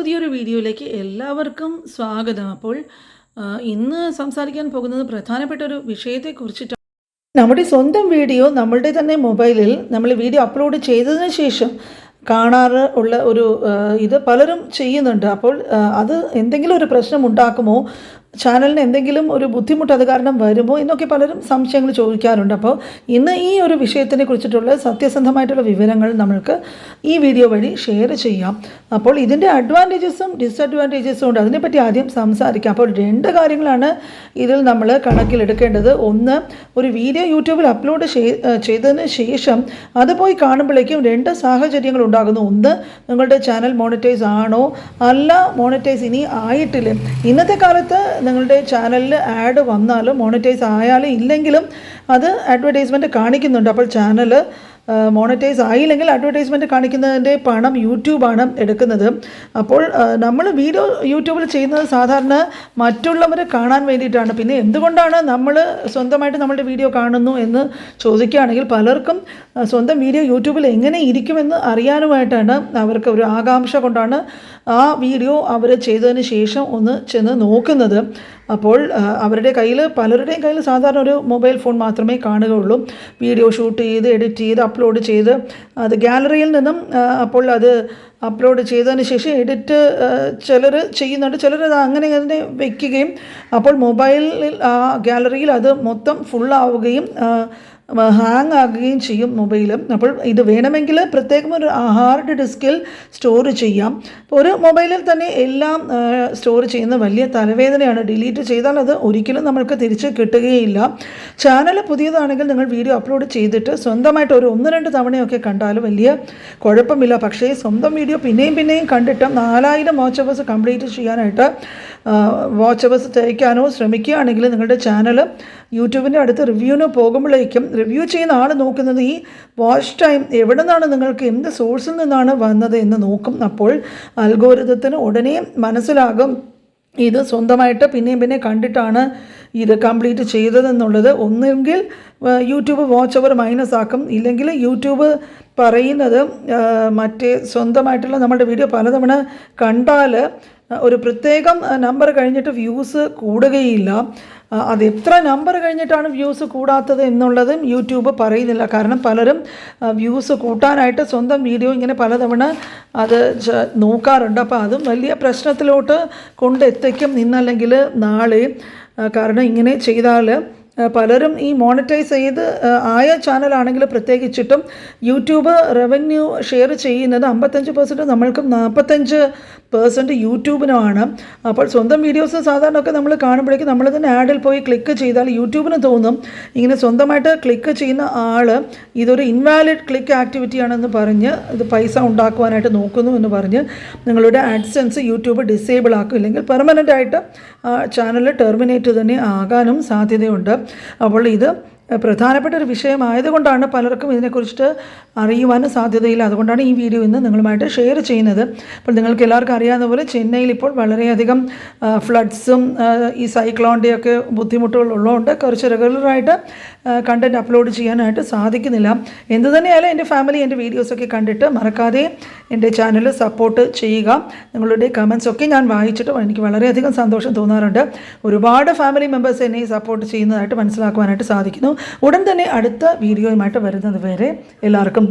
പുതിയൊരു വീഡിയോയിലേക്ക് എല്ലാവർക്കും സ്വാഗതം. അപ്പോൾ ഇന്ന് സംസാരിക്കാൻ പോകുന്നത് പ്രധാനപ്പെട്ട ഒരു വിഷയത്തെക്കുറിച്ചിട്ടാണ്. നമ്മുടെ സ്വന്തം വീഡിയോ നമ്മളുടെ തന്നെ മൊബൈലിൽ നമ്മൾ വീഡിയോ അപ്ലോഡ് ചെയ്തതിന് ശേഷം കാണാറ് ഉള്ള ഒരു ഇത് പലരും ചെയ്യുന്നുണ്ട്. അപ്പോൾ അത് എന്തെങ്കിലും ഒരു പ്രശ്നം ഉണ്ടാക്കുമോ? ചാനലിന് എന്തെങ്കിലും ഒരു ബുദ്ധിമുട്ട് അത് കാരണം വരുമോ എന്നൊക്കെ പലരും സംശയങ്ങൾ ചോദിക്കാറുണ്ട്. അപ്പോൾ ഇന്ന് ഈ ഒരു വിഷയത്തിനെ കുറിച്ചിട്ടുള്ള സത്യസന്ധമായിട്ടുള്ള വിവരങ്ങൾ നമ്മൾക്ക് ഈ വീഡിയോ വഴി ഷെയർ ചെയ്യാം. അപ്പോൾ ഇതിന്റെ അഡ്വാന്റേജസും ഡിസ്അഡ്വാന്റേജസും ഉണ്ട്. അതിനെപ്പറ്റി ആദ്യം സംസാരിക്കാം. അപ്പോൾ രണ്ട് കാര്യങ്ങളാണ് ഇതിൽ നമ്മൾ കണക്കിലെടുക്കേണ്ടത്. ഒന്ന് ഒരു വീഡിയോ യൂട്യൂബിൽ അപ്ലോഡ് ചെയ്തതിന് ശേഷം അത് പോയി കാണുമ്പോഴേക്കും രണ്ട് സാഹചര്യങ്ങൾ ഉണ്ടാകുന്നു. ഒന്ന് നിങ്ങളുടെ ചാനൽ മോണിറ്റൈസ് ആണോ? അല്ല മോണിറ്റൈസ് ഇനി ആയിട്ടില്ല? ഇന്നത്തെ കാലത്ത് നിങ്ങളുടെ ചാനലിൽ ആഡ് വന്നാലും മോണിറ്റൈസ് ആയാലും ഇല്ലെങ്കിലും അത് അഡ്വർടൈസ്മെന്റ് കാണിക്കുന്നുണ്ട്. അപ്പോൾ ചാനൽ മോണിറ്റൈസ് ആയില്ലെങ്കിൽ അഡ്വർടൈസ്മെന്റ് കാണിക്കുന്നതിന്റെ പണം യൂട്യൂബാണ് എടുക്കുന്നത്. അപ്പോൾ നമ്മൾ വീഡിയോ യൂട്യൂബിൽ ചെയ്യുന്നത് സാധാരണ മറ്റുള്ളവരെ കാണാൻ വേണ്ടിയിട്ടാണ്. പിന്നെ എന്തുകൊണ്ടാണ് നമ്മൾ സ്വന്തമായിട്ട് നമ്മളുടെ വീഡിയോ കാണുന്നു എന്ന് ചോദിക്കുകയാണെങ്കിൽ പലർക്കും സ്വന്തം വീഡിയോ യൂട്യൂബിൽ എങ്ങനെ ഇരിക്കുമെന്ന് അറിയാനുമായിട്ടാണ് അവർക്ക് ഒരു ആകാംക്ഷ കൊണ്ടാണ് ആ വീഡിയോ അവർ ചെയ്തതിന് ശേഷം ഒന്ന് ചെന്ന് നോക്കുന്നത്. അപ്പോൾ അവരുടെ കയ്യിൽ പലരുടെയും കയ്യിൽ സാധാരണ ഒരു മൊബൈൽ ഫോൺ മാത്രമേ കാണുകയുള്ളൂ. വീഡിയോ ഷൂട്ട് ചെയ്ത് എഡിറ്റ് ചെയ്ത് അപ്ലോഡ് ചെയ്ത് അത് ഗാലറിയിൽ നിന്നും അപ്പോൾ അത് അപ്ലോഡ് ചെയ്തതിന് ശേഷം എഡിറ്റ് ചിലർ ചെയ്യുന്നുണ്ട്. ചിലർ അത് അങ്ങനെ തന്നെ വയ്ക്കുകയും അപ്പോൾ മൊബൈലിൽ ഗാലറിയിൽ അത് മൊത്തം ഫുള്ളാവുകയും ഹാങ് ആകുകയും ചെയ്യും മൊബൈൽ അപ്പോൾ ഇത് വേണമെങ്കിൽ പ്രത്യേകം ഒരു ഹാർഡ് ഡിസ്കിൽ സ്റ്റോർ ചെയ്യാം. ഒരു മൊബൈലിൽ തന്നെ എല്ലാം സ്റ്റോർ ചെയ്യുന്ന വലിയ തലവേദനയാണ്. ഡിലീറ്റ് ചെയ്താൽ അത് ഒരിക്കലും നമ്മൾക്ക് തിരിച്ച് കിട്ടുകയില്ല. ചാനൽ പുതിയതാണെങ്കിൽ നിങ്ങൾ വീഡിയോ അപ്ലോഡ് ചെയ്തിട്ട് സ്വന്തമായിട്ട് ഒരു ഒന്ന് രണ്ട് തവണയൊക്കെ കണ്ടാലും വലിയ കുഴപ്പമില്ല. പക്ഷേ സ്വന്തം വീഡിയോ പിന്നെയും പിന്നെയും കണ്ടിട്ട് നാലായിരം വാച്ച് അവേഴ്സ് കംപ്ലീറ്റ് ചെയ്യാനായിട്ട് വാച്ച് അവേഴ്സ് തയ്ക്കാനോ ശ്രമിക്കുകയാണെങ്കിൽ നിങ്ങളുടെ ചാനൽ യൂട്യൂബിന്റെ അടുത്ത് റിവ്യൂവിന് പോകുമ്പോഴേക്കും റിവ്യൂ ചെയ്യുന്ന ആൾ നോക്കുന്നത് ഈ വാച്ച് ടൈം എവിടെ നിന്നാണ് നിങ്ങൾക്ക് എന്ത് സോഴ്സിൽ നിന്നാണ് വന്നത് എന്ന് നോക്കും. അപ്പോൾ അൽഗോരിതത്തിന് ഉടനെ മനസ്സിലാകും. ഇത് സ്വന്തമായിട്ട് പിന്നെയും പിന്നെ കണ്ടിട്ടാണ് ഇത് കംപ്ലീറ്റ് ചെയ്തതെന്നുള്ളത് ഒന്നെങ്കിൽ യൂട്യൂബ് വാച്ച് അവർ മൈനസ് ആക്കും. ഇല്ലെങ്കിൽ യൂട്യൂബ് പറയുന്നത് മറ്റേ സ്വന്തമായിട്ടുള്ള നമ്മുടെ വീഡിയോ പലതവണ കണ്ടാൽ ഒരു പ്രത്യേകം നമ്പർ കഴിഞ്ഞിട്ട് വ്യൂസ് കൂടുകയില്ല. അത് എത്ര നമ്പർ കഴിഞ്ഞിട്ടാണ് വ്യൂസ് കൂടാത്തത് എന്നുള്ളതും യൂട്യൂബ് പറയുന്നില്ല. കാരണം പലരും വ്യൂസ് കൂട്ടാനായിട്ട് സ്വന്തം വീഡിയോ ഇങ്ങനെ പലതവണ അത് നോക്കാറുണ്ട്. അപ്പോൾ അതും വലിയ പ്രശ്നത്തിലോട്ട് കൊണ്ടെത്തിക്കും. ഇന്നല്ലെങ്കിൽ നാളെ കാരണം ഇങ്ങനെ ചെയ്താൽ പലരും ഈ മോണിറ്റൈസ് ചെയ്ത് ആയ ചാനലാണെങ്കിൽ പ്രത്യേകിച്ചിട്ടും യൂട്യൂബ് റവന്യൂ ഷെയർ ചെയ്യുന്നത് അമ്പത്തഞ്ച് പെർസെന്റ് നമ്മൾക്കും നാൽപ്പത്തഞ്ച് പേഴ്സന്റ് യൂട്യൂബിനുമാണ്. അപ്പോൾ സ്വന്തം വീഡിയോസ് സാധാരണ ഒക്കെ നമ്മൾ കാണുമ്പോഴേക്കും നമ്മൾ തന്നെ ആഡിൽ പോയി ക്ലിക്ക് ചെയ്താൽ യൂട്യൂബിന് തോന്നും ഇങ്ങനെ സ്വന്തമായിട്ട് ക്ലിക്ക് ചെയ്യുന്ന ആൾ ഇതൊരു ഇൻവാലിഡ് ക്ലിക്ക് ആക്ടിവിറ്റിയാണെന്ന് പറഞ്ഞ് ഇത് പൈസ ഉണ്ടാക്കുവാനായിട്ട് നോക്കുന്നു എന്ന് പറഞ്ഞ് നിങ്ങളുടെ ആഡ്സെൻസ് യൂട്യൂബ് ഡിസേബിൾ ആക്കും. ഇല്ലെങ്കിൽ പെർമനന്റ് ആയിട്ട് ചാനൽ ടെർമിനേറ്റ് തന്നെ ആകാനും സാധ്യതയുണ്ട്. അപ്പോൾ ഇത് പ്രധാനപ്പെട്ട ഒരു വിഷയമായതുകൊണ്ടാണ് പലർക്കും ഇതിനെക്കുറിച്ചിട്ട് അറിയുവാനും സാധ്യതയില്ല. അതുകൊണ്ടാണ് ഈ വീഡിയോ ഇന്ന് നിങ്ങളുമായിട്ട് ഷെയർ ചെയ്യുന്നത്. അപ്പോൾ നിങ്ങൾക്ക് എല്ലാവർക്കും അറിയാവുന്ന പോലെ ചെന്നൈയിൽ ഇപ്പോൾ വളരെയധികം ഫ്ലഡ്സും ഈ സൈക്ലോണിന്റെയൊക്കെ ബുദ്ധിമുട്ടുകൾ ഉള്ളതുകൊണ്ട് കുറച്ച് റെഗുലറായിട്ട് കണ്ടന്റ് അപ്ലോഡ് ചെയ്യാനായിട്ട് സാധിക്കുന്നില്ല. എന്തു തന്നെയായാലും എന്റെ ഫാമിലി എന്റെ വീഡിയോസൊക്കെ കണ്ടിട്ട് മറക്കാതെ എന്റെ ചാനൽ സപ്പോർട്ട് ചെയ്യുക. നിങ്ങളുടെ കമൻസ് ഒക്കെ ഞാൻ വായിച്ചിട്ട് എനിക്ക് വളരെയധികം സന്തോഷം തോന്നാറുണ്ട്. ഒരുപാട് ഫാമിലി മെമ്പേഴ്സ് എന്നെ സപ്പോർട്ട് ചെയ്യുന്നതായിട്ട് മനസ്സിലാക്കുവാനായിട്ട് സാധിക്കുന്നു. ഉടൻ തന്നെ അടുത്ത വീഡിയോയുമായിട്ട് വരുന്നത് വരെ എല്ലാവർക്കും